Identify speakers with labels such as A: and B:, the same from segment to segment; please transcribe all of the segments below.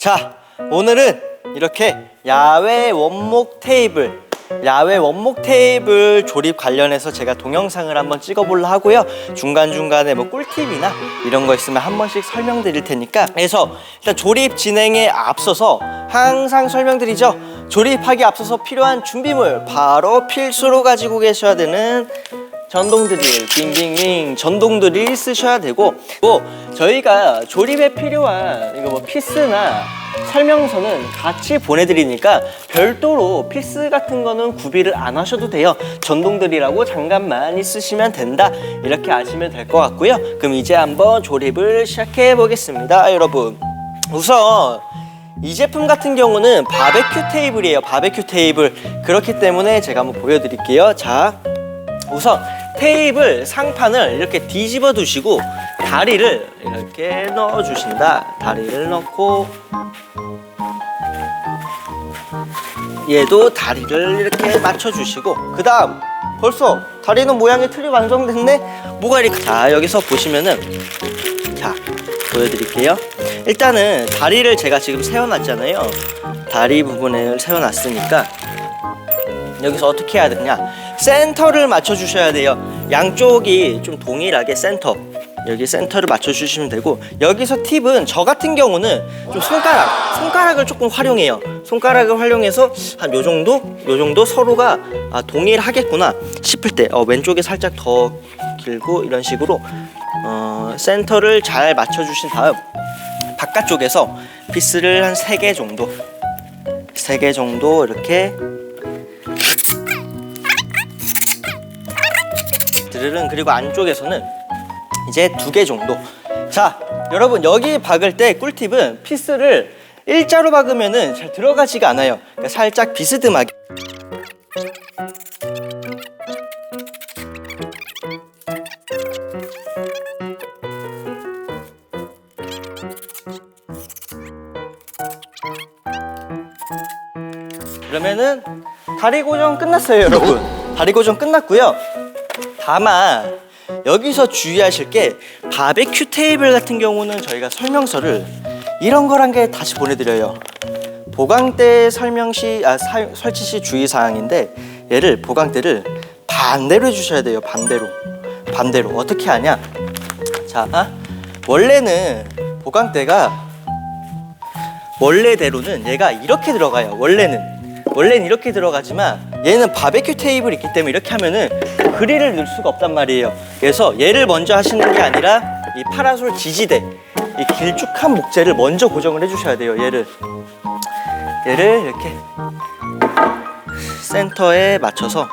A: 자, 오늘은 이렇게 야외 원목 테이블, 야외 원목 테이블 조립 관련해서 제가 동영상을 한번 찍어보려 하고요. 중간중간에 뭐 꿀팁이나 이런 거 있으면 한 번씩 설명드릴 테니까. 그래서 일단 조립 진행에 앞서서 항상 설명드리죠. 조립하기 앞서서 필요한 준비물, 바로 필수로 가지고 계셔야 되는 전동 드릴, 빙빙빙 전동 드릴 쓰셔야 되고 또 저희가 조립에 필요한 이거 뭐 피스나 설명서는 같이 보내드리니까 별도로 피스 같은 거는 구비를 안 하셔도 돼요. 전동 드릴하고 장갑만 있으시면 된다. 이렇게 아시면 될 것 같고요. 그럼 이제 한번 조립을 시작해 보겠습니다, 여러분. 우선 이 제품 같은 경우는 바베큐 테이블이에요. 바베큐 테이블. 그렇기 때문에 제가 한번 보여드릴게요. 자, 우선 테이블 상판을 이렇게 뒤집어 두시고 다리를 이렇게 넣어 주신다. 다리를 넣고 얘도 다리를 이렇게 맞춰 주시고 그 다음 벌써 다리는 모양이 틀이 완성됐네. 뭐가 이렇게 자 여기서 보시면은 자 보여드릴게요. 일단은 다리를 제가 지금 세워놨잖아요. 다리 부분을 세워놨으니까 여기서 어떻게 해야 되냐 센터를 맞춰 주셔야 돼요 양쪽이 좀 동일하게 센터. 여기 센터를 맞춰 주시면 되고 여기서 팁은 저 같은 경우는 좀 손가락 손가락을 조금 활용해요. 손가락을 활용해서 한 요 정도 요 정도 서로가 아, 동일하겠구나 싶을 때 어, 왼쪽에 살짝 더 길고 이런 식으로 어, 센터를 잘 맞춰 주신 다음 바깥쪽에서 피스를 한 세 개 정도 세 개 정도 이렇게 드릴은 그리고 안쪽에서는 이제 두 개 정도. 자, 여러분 여기 박을 때 꿀팁은 피스를 일자로 박으면은 잘 들어가지가 않아요. 그러니까 살짝 비스듬하게. 그러면은 다리 고정 끝났어요, 여러분. 다리 고정 끝났고요. 다만 여기서 주의하실 게 바베큐 테이블 같은 경우는 저희가 설명서를 이런 거란 게 다시 보내드려요. 보강대 설명 시, 아, 사- 설치 시 주의 사항인데 얘를 보강대를 반대로 해주셔야 돼요. 반대로. 반대로 어떻게 하냐? 자, 아, 원래는 보강대가 원래대로는 얘가 이렇게 들어가요. 원래는 원래는 이렇게 들어가지만 얘는 바베큐 테이블 있기 때문에 이렇게 하면은 그릴을 넣을 수가 없단 말이에요. 그래서 얘를 먼저 하시는 게 아니라 이 파라솔 지지대 이 길쭉한 목재를 먼저 고정을 해주셔야 돼요. 얘를 얘를 이렇게 센터에 맞춰서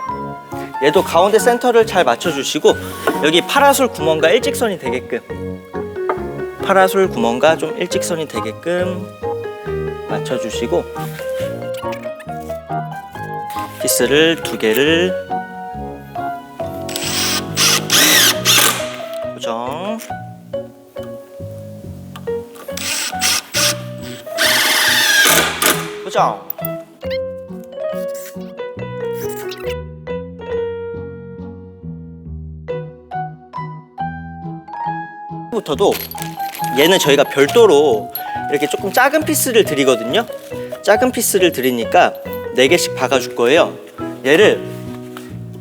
A: 얘도 가운데 센터를 잘 맞춰주시고 여기 파라솔 구멍과 일직선이 되게끔 파라솔 구멍과 좀 일직선이 되게끔 맞춰주시고 피스를 두 개를 고정 고정 부터도 얘는 저희가 별도로 이렇게 조금 작은 피스를 드리거든요. 작은 피스를 드리니까 네 개씩 박아줄 거예요. 얘를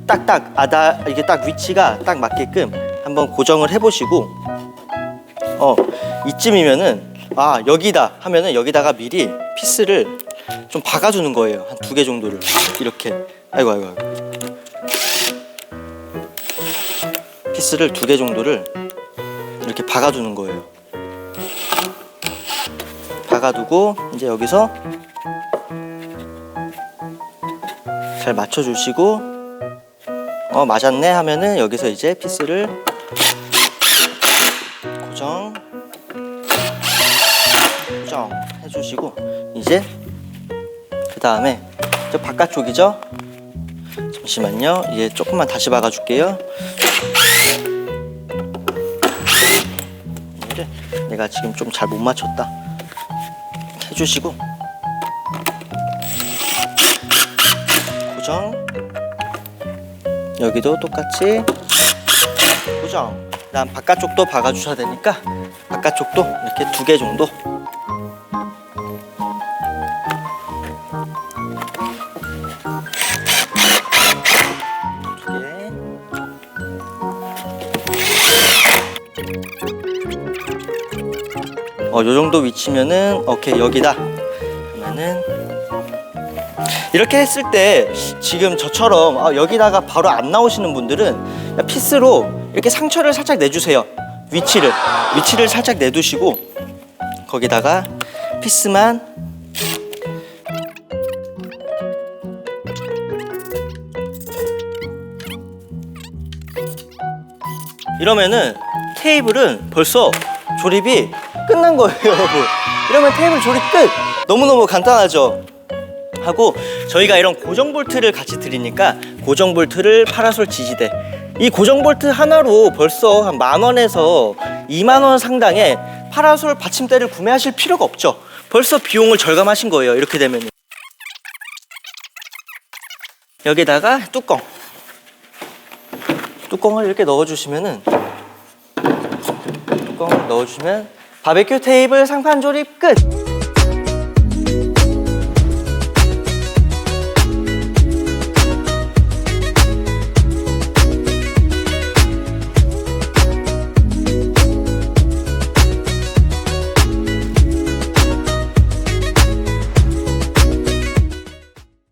A: 딱딱 아다 이게 딱 위치가 딱 맞게끔 한번 고정을 해보시고 어 이쯤이면은 아 여기다 하면은 여기다가 미리 피스를 좀 박아주는 거예요. 한 두 개 정도를 이렇게 아이고 아이고 아이고 피스를 두 개 정도를 이렇게 박아두는 거예요. 박아두고 이제 여기서 잘 맞춰주시고 어 맞았네 하면은 여기서 이제 피스를 고정 고정 해주시고 이제 그 다음에 저 바깥쪽이죠? 잠시만요. 이제 조금만 다시 박아줄게요. 내가 지금 좀 잘 못 맞췄다. 해주시고 여기도 똑같이. 고정 난 바깥쪽도 박아주셔야 되니까 바깥쪽도 이렇게 두 개 정도. 어, 요 정도 위치면은 오케이 여기다. 그러면은 이렇게 했을 때 지금 저처럼 아, 여기다가 바로 안 나오시는 분들은 피스로 이렇게 상처를 살짝 내주세요. 위치를 위치를 살짝 내두시고 거기다가 피스만 이러면은 테이블은 벌써 조립이 끝난 거예요, 여러분. 이러면 테이블 조립 끝. 너무너무 간단하죠. 하고 저희가 이런 고정 볼트를 같이 드리니까 고정 볼트를 파라솔 지지대 이 고정 볼트 하나로 벌써 한 만 원에서 2만 원 상당의 파라솔 받침대를 구매하실 필요가 없죠. 벌써 비용을 절감하신 거예요. 이렇게 되면 여기다가 뚜껑 뚜껑을 이렇게 넣어주시면은 뚜껑을 넣어주면 바베큐 테이블 상판 조립 끝.